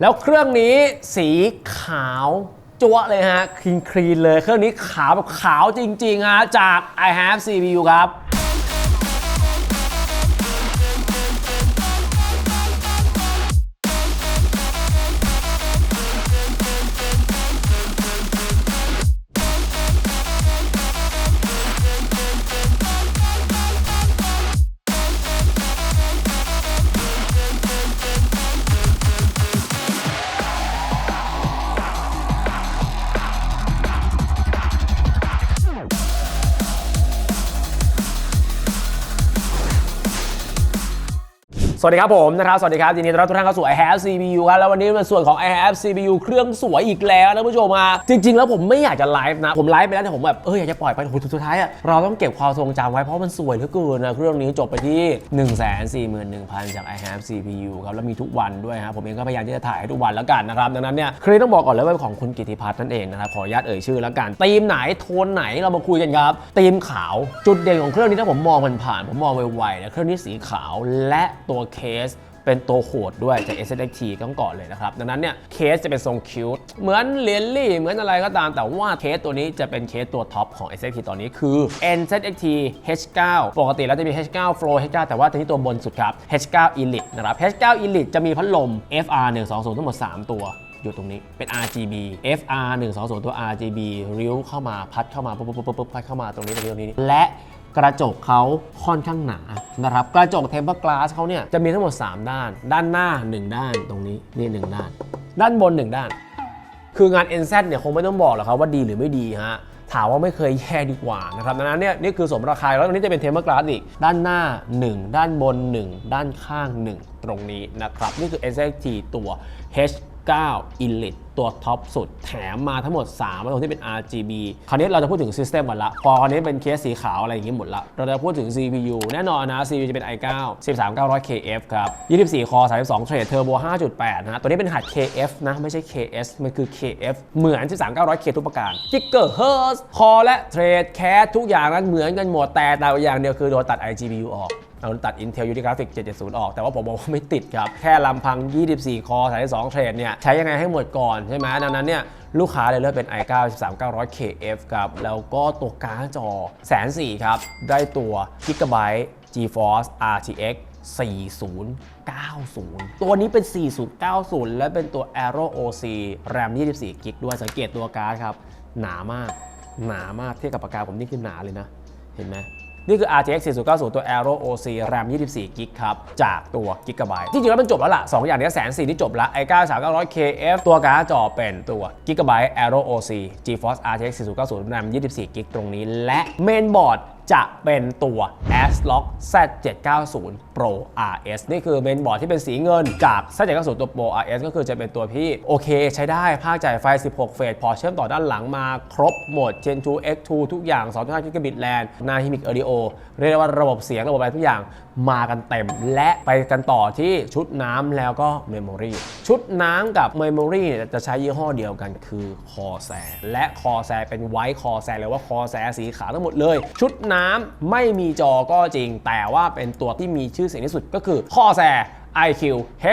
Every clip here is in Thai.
แล้วเครื่องนี้สีขาวจั๊วะเลยฮะคลีนคลีนเลย เครื่องนี้ขาวแบบขาวจริงๆฮะจาก i have CPU ครับ วัสดีครับผมนะครับ สวัสดีครับยินดีต้อนรับทุกท่านเข้าสู่ i have CPU ครับ แล้ววันนี้เป็นส่วนของ i have CPU เครื่องสวยอีกแล้วนะผู้ชมมาจริง ๆ แล้วผมไม่อยากจะไลฟ์นะ ผมไลฟ์ไปแล้วแต่ผมแบบเอออยากจะปล่อยไปโอ้โหสุดท้ายอะเราต้องเก็บความทรงจำไว้เพราะมันสวยเหลือเกินนะ เครื่องนี้จบไปที่ 1 4 1 0 0 0 จาก i have CPU ครับ แล้วมีทุกวันด้วยครับผมเองก็พยายามที่จะถ่ายให้ทุกวันแล้วกันนะครับ ดังนั้นเนี่ยคลิปต้องบอกก่อนเลยว่าเป็นของคุณกิติพัฒน์นั่นเองนะครับขออนุญาตเอ่ยชื่อแล้วกันธีมไหนโทนไหนเรามาคุยกันครับธีมขาวจุดเด่นของเครื่องนี้ถ้าผมมองผ่านผมมองไวๆนะเครื่องนี้สีขาวและตัวเคสเป็นตัวโหดด้วยจาก SLT ต้องก่อนเลยนะครับ ดังนั้นเนี่ยเคสจะเป็นทรงคิวเหมือนเลียนลี่ เหมือนอะไรก็ตาม แต่ว่าเคสตัวนี้จะเป็นเคสตัวท็อปของ SLT ตอนนี้คือ NZXT H9 ปกติแล้วจะมี H9 Flow H9 แต่ว่าตัวนี้ตัวบนสุดครับ H9 Elite นะครับ H9 Elite จะมีพัดลม FR 120ทั้งหมด 3 ตัวอยู่ตรงนี้เป็น RGB FR 120 ตัว RGB ริ้วเข้ามาพัดเข้ามาปุ๊บปุ๊บปุ๊บปุ๊บพัดเข้ามาตรงนี้ตรงนี้ตรงนี้ และ กระจกเขาค่อนข้างหนานะครับกระจกเทมเปอร์กลาสเขาเนี่ยจะมีทั้งหมด 3 ด้าน ด้านหน้า 1 ด้านตรงนี้นี่หนึ่งด้าน ด้านบน 1 ด้าน คืองาน NZ เนี่ยคงไม่ต้องบอกหรอกครับว่าดีหรือไม่ดีฮะถามว่าไม่เคยแย่ดีกว่านะครับดังนั้นเนี่ยนี่คือสมราคาแล้วตรงนี้จะเป็นเทมเปอร์กลาสอีกด้านหน้า 1 ด้านบน 1 ด้านข้าง 1 ตรงนี้นะครับนี่คือ SXT ตัว H 9 Elite ตัวท็อปสุด แถมมาทั้งหมด3ตรงที่เป็น RGB คราวนี้เราจะพูดถึง System หมดละ พอคราวนี้เป็นเคสสีขาวอะไรอย่างงี้หมดละ เราจะพูดถึง CPU แน่นอนนะ CPU จะเป็น i9 13900KF ครับ 24 คอ 32 เทรดเทอร์โบ5.8 นะ ตัวนี้เป็นหัด KF นะ ไม่ใช่ KS มันคือ KF เหมือน 13900K ทุกประการกิกเกอร์เฮิร์คอและเทรดแคสทุกอย่างนั้นเหมือนกันหมดแต่แต่อย่างเดียวคือโดนตัด iGPU ออก เราตัด Intel Unity Graphics 770 ออก แต่ว่าผมบอกว่าไม่ติดครับ แค่ลำพัง 24 คอ 32 เทรดเนี่ย ใช้ยังไงให้หมดก่อนใช่ไหมดังนั้นเนี่ยลูกค้าเลยเลือกเป็น i9 13900KF ครับ แล้วก็ตัวการ์ดจอแสนสี่ครับ ได้ตัว Gigabyte GeForce RTX 4090 ตัวนี้เป็น 4090 และเป็นตัว Aero OC RAM 24 g b ด้วยสังเกตตัวการ์ดครับ หนามาก หนามากเทียบกับปากกาผมนี่คือหนาเลยนะ เห็นไหม นี่คือ RTX 4090 ตัว Aero OC RAM 24 g b ครับ จากตัว Gigabyte ที่จริงแล้วมันจบแล้วล่ะ 2 อย่างนี้แสนสี่ที่จบแล้ว i9 3900KF ตัวการ์ดจอเป็นตัว Gigabyte Aero OC GeForce RTX 4090 RAM 24 g b ตรงนี้ และเมนบอร์ด จะเป็นตัว ASRock Z790 Pro RS นี่คือเมนบอร์ดที่เป็นสีเงินจาก Z790 ตัว Pro RS ก็คือจะเป็นตัวที่โอเคใช้ได้ภาคจ่ายไฟ 16 เฟส พอเชื่อมต่อด้านหลังมาครบหมด Gen 2 X2 ทุกอย่าง2.5 Gigabit LAN นา Himic Audio เรียกได้ว่าระบบเสียงระบบอะไรทุกอย่างมากันเต็ม และไปกันต่อที่ชุดน้ำแล้วก็เมมโมรีชุดน้ำกับเมมโมรีเนี่ยจะใช้ยี่ห้อเดียวกันคือคอแซและคอแซเป็นไวท์คอแซเลยว่าคอแซสีขาวทั้งหมดเลย ชุดน้ำไม่มีจอก็จริง แต่ว่าเป็นตัวที่มีชื่อเสียงที่สุดก็คือข้อแซ IQ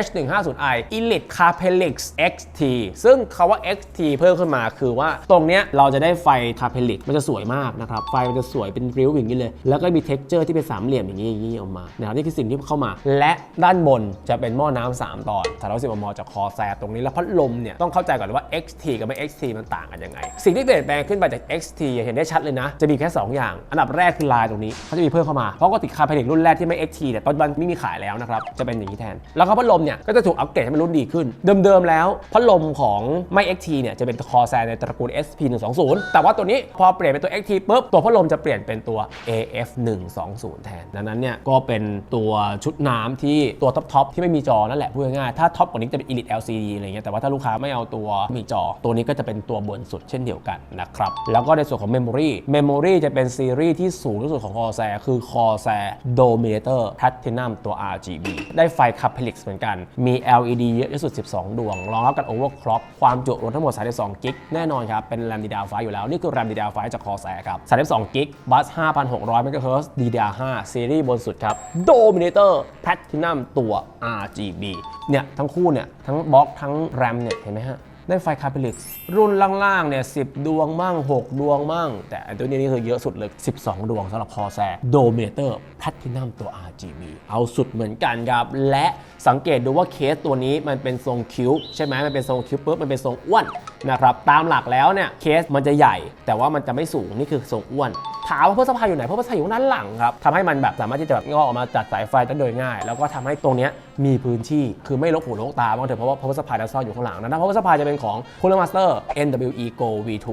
H150i Elite Carpelix XT ซึ่งคาว่า XT เพิ่มขึ้นมาคือว่าตรงเนี้ยเราจะได้ไฟ Carpelix มันจะสวยมากนะครับ ไฟมันจะสวยเป็นริ้วอย่างนี้เลย แล้วก็มี texture ที่เป็นสามเหลี่ยมอย่างนี้อย่างนี้ออกมานะครับนี่คือสิ่งที่เข้ามา และด้านบนจะเป็นหม้อน้ำ3ตอนสารสิบมจากคอแซตรงนี้แล้วพัดลมเนี่ยต้องเข้าใจก่อนว่า XT กับไม่ XT มันต่างกันยังไง สิ่งที่เปลี่ยนแปลงขึ้นไปจาก XT เห็นได้ชัดเลยนะ จะมีแค่ 2 อย่าง อันดับแรกคือลายตรงนี้เขาจะมีเพิ่มเข้ามาเพราะปกติคาเพลิกรุ่นแรกที่ไม่ XT เนี่ยปัจจุบันไม่มีขายแล้วนะครับจะเป็นอย่างนี้แทนแล้วก็พัดลมเนี่ยก็จะถูกอัปเกรดให้มันรุ่นดีขึ้น เดิมๆแล้วพัดลมของไม่ XT เนี่ยจะเป็นคอแซในตระกูล SP 120 แต่ว่าตัวนี้พอเปลี่ยนเป็นตัว XT ปุ๊บตัวพัดลมจะเปลี่ยนเป็นตัว AF 120 แทน ดังนั้นเนี่ยก็เป็นตัวชุดน้ำที่ตัวท็อปๆที่ไม่มีจอนั่นแหละพูดง่ายๆถ้าท็อปกว่านี้จะเป็น Elite LCD อะไรเงี้ยแต่ว่าถ้าลูกค้าไม่เอาตัวมีจอ ตัวนี้ก็จะเป็นตัวบนสุดเช่นเดียวกันนะครับแล้วก็ในส่วนของ Memory Memory จะเป็นซีรีส์ที่สูงที่สุดของ Corsair คือ Corsair Dominator Platinum ตัว RGB ได้ไฟคาเพลิกเหมือนกัน มี LED เยอะที่สุด 12 ดวง รองรับกับ overclock ความจุรวมทั้งหมด 32 กิก แน่นอนครับ เป็น RAM DDR5 อยู่แล้ว นี่คือ RAM DDR5 จาก Corsair ครับ 32 กิก บัส 5,600 MHz DDR5 ซีรีส์บนสุดครับ Dominator Platinum ตัว RGB เนี่ยทั้งคู่เนี่ยทั้งบล็อกทั้ง RAM เนี่ยเห็นไหมฮะได้ไฟคาร์บลิกรุ่นล่างๆเนี่ย10ดวงมั่ง 6 ดวงมั่ง แต่ตัวนี้นี่คือเยอะสุดเลย 12 ดวงสำหรับคอแซ Dominator Platinum ตัว R RGB เอาสุดเหมือนกันครับ และสังเกตดูว่าเคสตัวนี้มันเป็นทรงคิ้วใช่ไหมมันเป็นทรงคิ้วปุ๊บมันเป็นทรงอ้วนนะครับตามหลักแล้วเนี่ยเคสมันจะใหญ่ แต่ว่ามันจะไม่สูงนี่คือทรงอ้วนถามว่าเพื่อสะพายอยู่ไหนเพื่อสะพายอยู่ด้านหลังครับทำให้มันแบบสามารถที่จะแบบงอกออกมาจัดสายไฟได้โดยง่าย แล้วก็ทำให้ตรงนี้มีพื้นที่คือไม่ลกหูลกตาบ้างเถอะเพราะว่า power supply จะซ่อนอยู่ข้างหลังนะ power supply จะเป็นของ Cooler Master NWE Go V2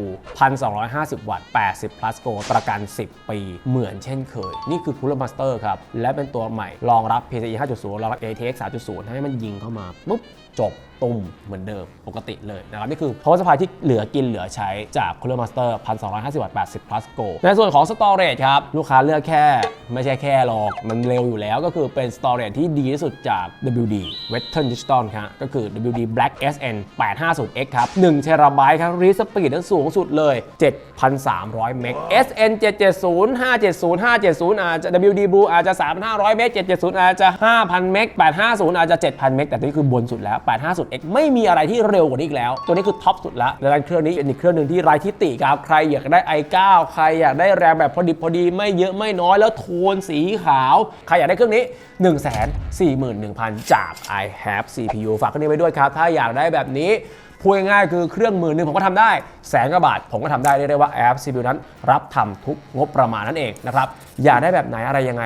1250 วัตต์80 plus Go ประกัน 10 ปี เหมือนเช่นเคย นี่คือ Cooler Master ครับและเป็นตัวตัวใหม่รองรับ PCIe 5.0รองรับ ATX 3.0ให้มันยิงเข้ามาปุ๊บ จบตุ่มเหมือนเดิมปกติเลยนะครับนี่คือ power supply ที่เหลือกินเหลือใช้จาก Cooler Master 1250วัตต์80 plus go ในส่วนของ storage ครับ ลูกค้าเลือกแค่ไม่ใช่แค่หรอก มันเร็วอยู่แล้วก็คือเป็น storage ที่ดีที่สุดจาก WD Western Digital ครับก็คือ WD Black SN 850X ครับ1 t b ครับ read speed นั้นสูงสุดเลย 7,300 เมก SN 770 570 570 อาจจะ WD Blue อาจจะ 3,500 เมก 770 อาจจะ 5,000 เมก 850 อาจจะ 7,000 เมก แต่นี้คือบนสุดแล้ว 850X ไม่มีอะไรที่เร็วกว่านี้อีกแล้ว ตัวนี้คือท็อปสุดแล้วดังนั้นเครื่องนี้เป็นอีกเครื่องหนึ่งที่ไร้ทิฏฐิครับ ใครอยากได้ i9 ใครอยากได้แรมแบบพอดิบพอดีไม่เยอะไม่น้อยแล้วโทนสีขาว ใครอยากได้เครื่องนี้ 141,000 จาก i have CPU ฝากเครื่องนี้ไว้ด้วยครับ ถ้าอยากได้แบบนี้พูดง่ายๆคือเครื่องมือหนึ่งผมก็ทำได้แสนกว่าบาท ผมก็ทำได้เรียกได้ว่าแอป CPU นั้นรับทำทุกงบประมาณนั่นเองนะครับ อยากได้แบบไหนอะไรยังไง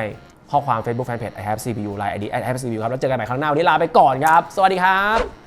ข้อความ Facebook Fanpage I have CPU Line ID I have CPU ครับ แล้วเจอกันใหม่ครั้งหน้าวันนี้ลาไปก่อนครับ สวัสดีครับ